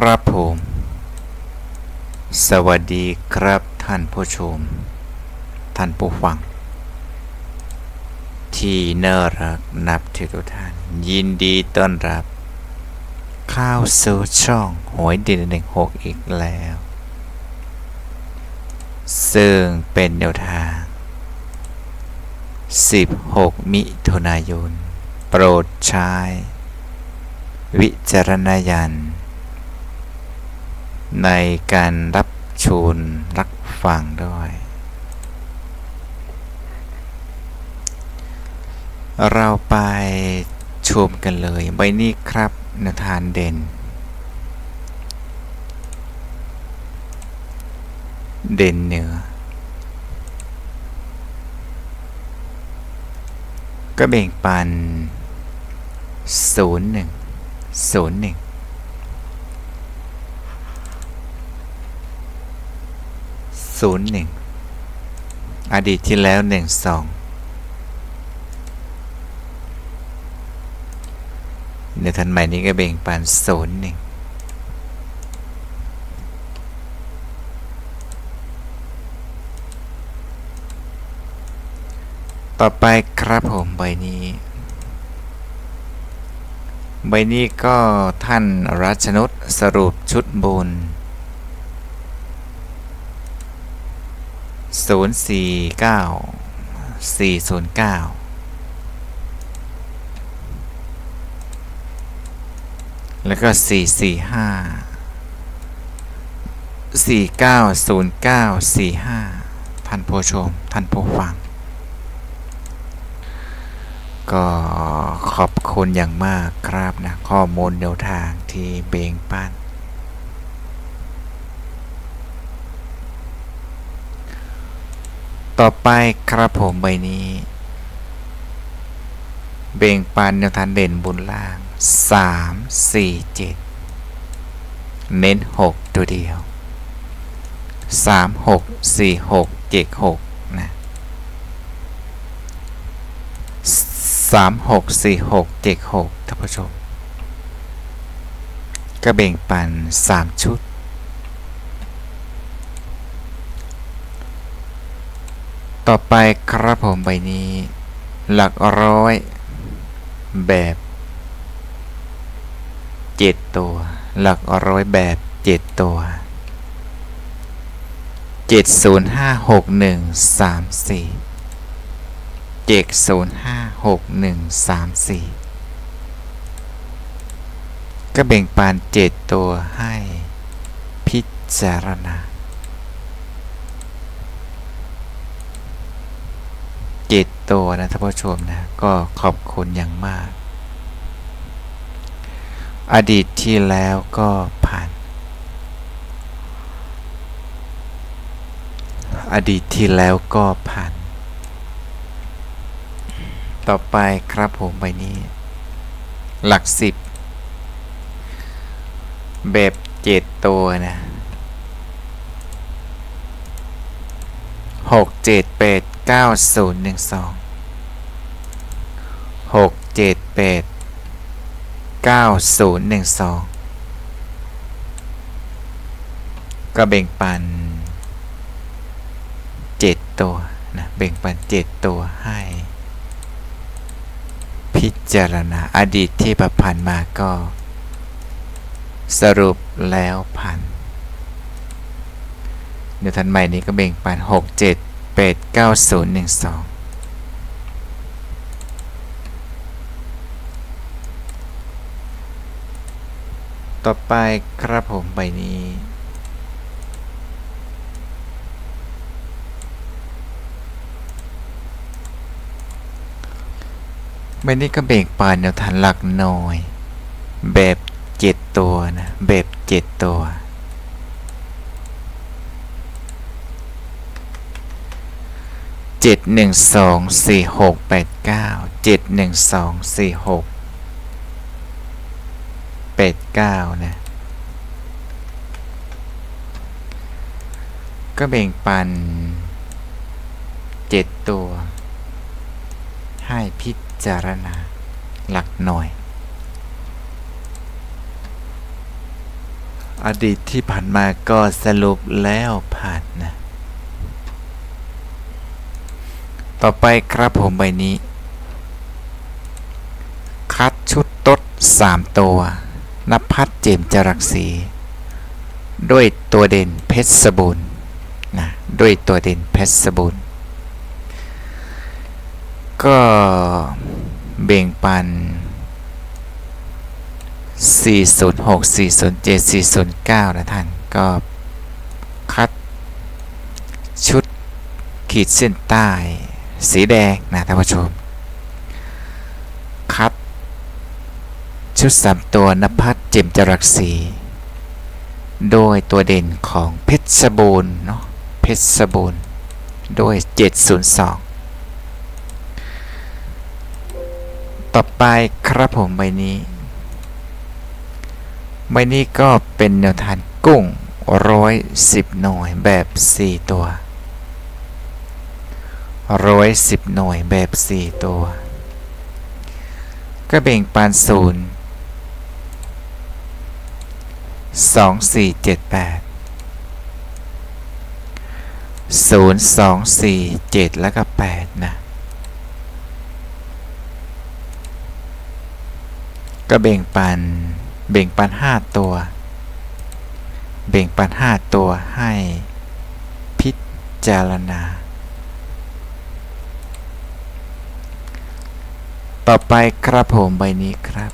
ครับผม สวัสดีครับท่านผู้ชม ท่านผู้ฟัง ที่น่ารักนับถือทุกท่าน ยินดีต้อนรับ เข้าสู่ช่องหวยด่นหนึ่งหกอีกแล้ว ซึ่งเป็นแนวทาง 16 มิถุนายน โปรดใช้วิจารณญาณ ในการรับชูนรับฟังด้วย เราไปชมกันเลยใบนี้ครับนทานเด่น เด่นเหนือ ก็แบ่งปัน 01 01 01อดีตที่แล้ว12ในทันใหม่นี้ก็แบ่งปัน01ต่อไปครับผมใบนี้ ใบนี้ก็ท่านรัชนุชสรุปชุดบุ ญ049 409แล้วก็445 490945ท่านผู้ชม ท่านผู้ฟัง ก็ขอบคุณอย่างมากครับนะ ข้อมูลแนวทางที่เบ่งปัน ต่อไปครับผมใบนี้ เบ่งปันแนวทางเด่นบุญล่าง 3 4 7 เน้น 6 ตัวเดียว 3 6 4 6 7 6 นะ 3 6 4 6 7 6ท่านผู้ชม ก็เบ่งปัน 3 ชุด ต่อไปครับผมใบนี้ หลักร้อย แบบเจ็ดตัว หลักร้อยแบบเจ็ดตัวเจ็ดศูนย์ห้าหกหนึ่งสามสี่เจ็ดศูนย์ห้าหกหนึ่งสามสี่ก็แบ่งปันเจ็ดตัวให้พิจารณา ตัวนะท่านผู้ชมนะก็ขอบคุณอย่างมาก อดีตที่แล้วก็ผ่าน อดีตที่แล้วก็ผ่าน ต่อไปครับผมใบนี้ หลักสิบแบบเจ็ดตัวนะหกเจ็ดแปดเก้าศูนย์หนึ่งสอง หกเจ็ดแปดเก้าศูนย์หนึ่งสองก็แบ่งปันเจ็ดตัวนะแบ่งปันเจ็ดตัวให้ พิจารณาอดีตที่ประพันธ์มาก็ สรุปแล้วพันเดี๋ยวทันใหม่นี้ก็แบ่งปัน6 7 8 9 0 1 2 ต่อไปครับผมใบนี้ใบนี้ก็แบ่งปันแนวทางหลักหน่อย แบบเจ็ดตัวนะ แบบเจ็ดตัว เจ็ดหนึ่งสองสี่หกแปดเก้าเจ็ดหนึ่งสองสี่หก แปดเก้านะ ก็แบ่งปันเจ็ดตัว ให้พิจารณาหลักหน่อย อดีตที่ผ่านมาก็สรุปแล้วผ่านนะ ต่อไปครับผมใบนี้ คัดชุดตด3ตัว นภัทรเจมจรักสีด้วยตัวเด่นเพชรสบุญนะด้วยตัวเด่นเพชรสบุญก็เบ่งปัน 406 407 409 นะท่าน ก็คัดชุดขีดเส้นใต้ สีแดงนะท่านผู้ชม คัด ชุด3ตัวนภัทรเจมจรักสีโดยตัวเด่นของเพชรบูรณ์เนาะเพชรบูรณ์โดย 702 ต่อไปครับผมใบนี้ใบนี้ก็เป็นแนวทานกุ้งร้อยสิบหน่วยแบบ 4 ตัวร้อยสิบหน่วยแบบ 4 ตัว ก็แบ่งปานศูนย์ สองสี่เจ็ดแปดศูนย์สองสี่เจ็ดแล้วก็แปดนะ ก็แบ่งปันเบ่งปันห้าตัวเบ่งปันห้าตัวให้พิจารณา ต่อไปครับผมใบนี้ครับ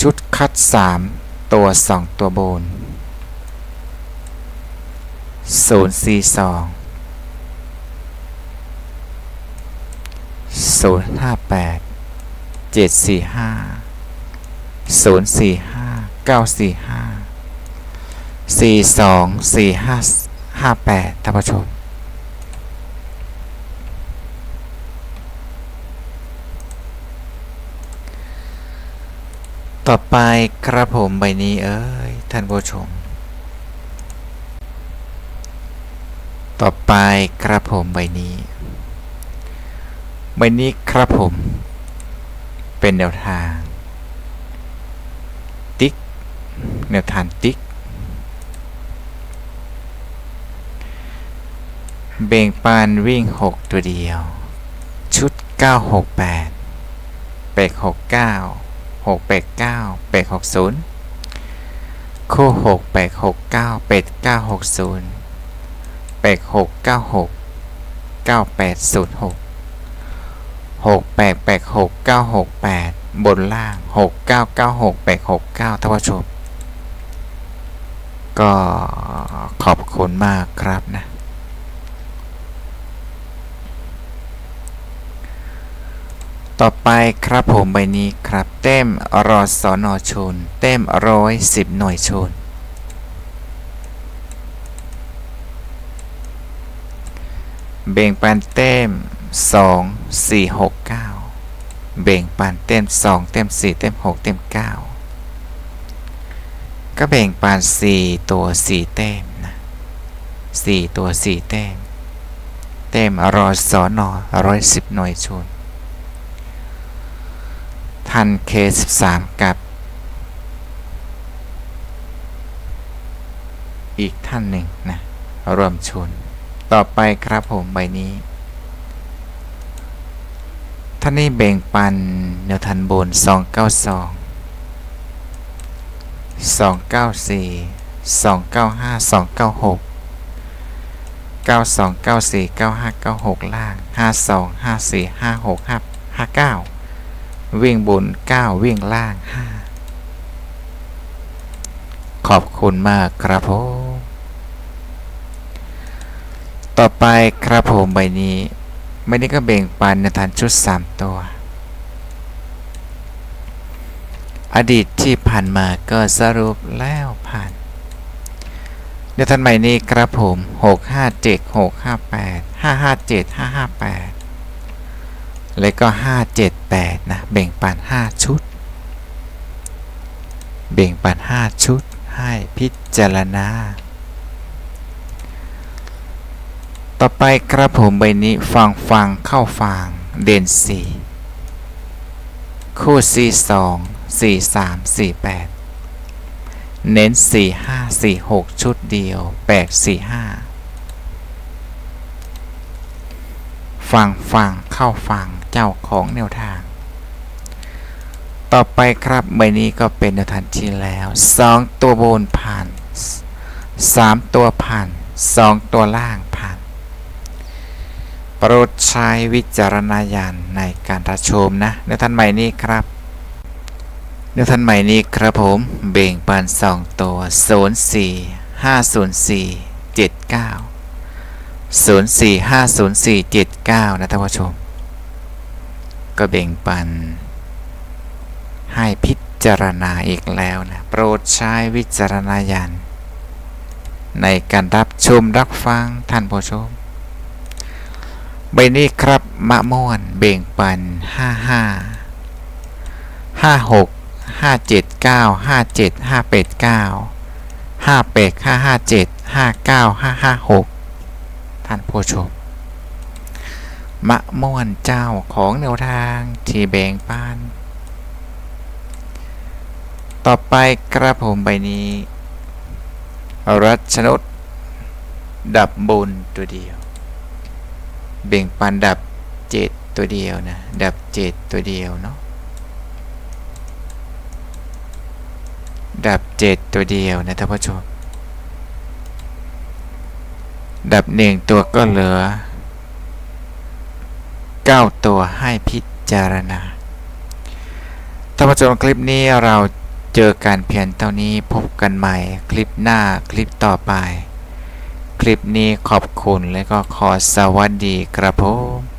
ชุดคัด 3 ตัว 2 ตัวบน 0 4 2 0 5 8 7 4 5ศูนย์สี่ห้าเก้าสี่ห้าสี่สองสี่ห้าห้าแปดท่านผู้ชม ต่อไปครับผมใบนี้เอ้ยท่านผู้ชม ต่อไปครับผมใบนี้ ใบนี้ครับผม เป็นแนวทาง ติ๊ก แนวทานติ๊ก เบ่งปานวิ่ง 6 ตัวเดียว ชุด 968 เป็ก 69 6เป็ก9เป็ก60 คู่6เป็ก69เป็ด960เป็ก696 9806 6แปดแปดหกเก้าหกแปดบนล่างหกเก้าเก้าหกแปดหกเก้าท่านผู้ชม ก็ขอบคุณมากครับนะ ต่อไปครับผมใบนี้ครับ เต้มรอสอนอชน เต้มร้อยสิบหน่วยชน เบ่งปันเต้มสองสี่หกเก้าเบ่งปันเต้มสองเต้มสี่เต้มหกเต้มเก้าก็แบ่งปาน 4 ตัว 4 แต้มนะ4ตัว 4 แต้ม แต้มรอสอนอร้อยสิบหน่วยชน พัน K13 กับ อีกท่านหนึ่งนะรวมชน ต่อไปครับผมใบนี้ ท่านนี้แบ่งปันเนื้อทันบน 292 294 295 296 92 94 95 96 ล่าง 52 54 56 59 วิ่งบนเก้าวิ่งล่างห้าขอบคุณมากครับผม ต่อไปครับผมใบนี้ไม่ได้ก็เบ่งปันในฐานชุดสามตัว อดีตที่ผ่านมาก็สรุปแล้วผ่านเดี๋ยวท่านใหม่นี้ครับผม 657 658 557 558 แล้วก็ 578 นะเบ่งปัน 5 ชุดเบ่งปัน 5 ชุด ให้พิจารณา ต่อไปครับผมใบนี้ฟังฟังเข้าฟังเด่นสี่คู่ C2 สี่สามสี่แปดเน้นสี่ห้าสี่หกชุดเดียวแปดสี่ห้าฟังฟังเข้าฟัง จ้าของแนวทาง ต่อไปครับใบนี้ก็เป็นแนวทางที่แล้วสองตัวบนผ่านสามตัวผ่านสองตัวล่างผ่าน โปรดใช้วิจารณญาณในการรับชมนะแนวทางใหม่นี้ครับแนวทางใหม่นี้ครับผมเบ่งปันสองตัว 0 4 5 0 4 7 9 0 4 5 0 4 7 9 นะท่านผู้ชม ก็เบ่งปัน ให้พิจารณาอีกแล้วนะโปรดใช้วิจารณญาณในการรับชมรับฟังท่านผู้ชมใบนี้ครับมะม่วนเบ่งปัน 55 56 579 57 589 58 557 59 556 ท่านผู้ชม มะม่วนเจ้าของแนวทางที่แบ่งปันต่อไปกระผมใบนี้ รัชนดดับบนตัวเดียว เบ่งปันดับเจ็ดตัวเดียวนะ ดับเจ็ดตัวเดียวเนาะดับเจ็ดตัวเดียวนะท่านผู้ชม ดับหนึ่งตัวก็เหลือ เก้าตัวให้พิจารณาท่านผู้ชมคลิปนี้เราเจอการเพียนเท่านี้พบกันใหม่คลิปหน้าคลิปต่อไป คลิปนี้ขอบคุณและก็ขอสวัสดีครับผม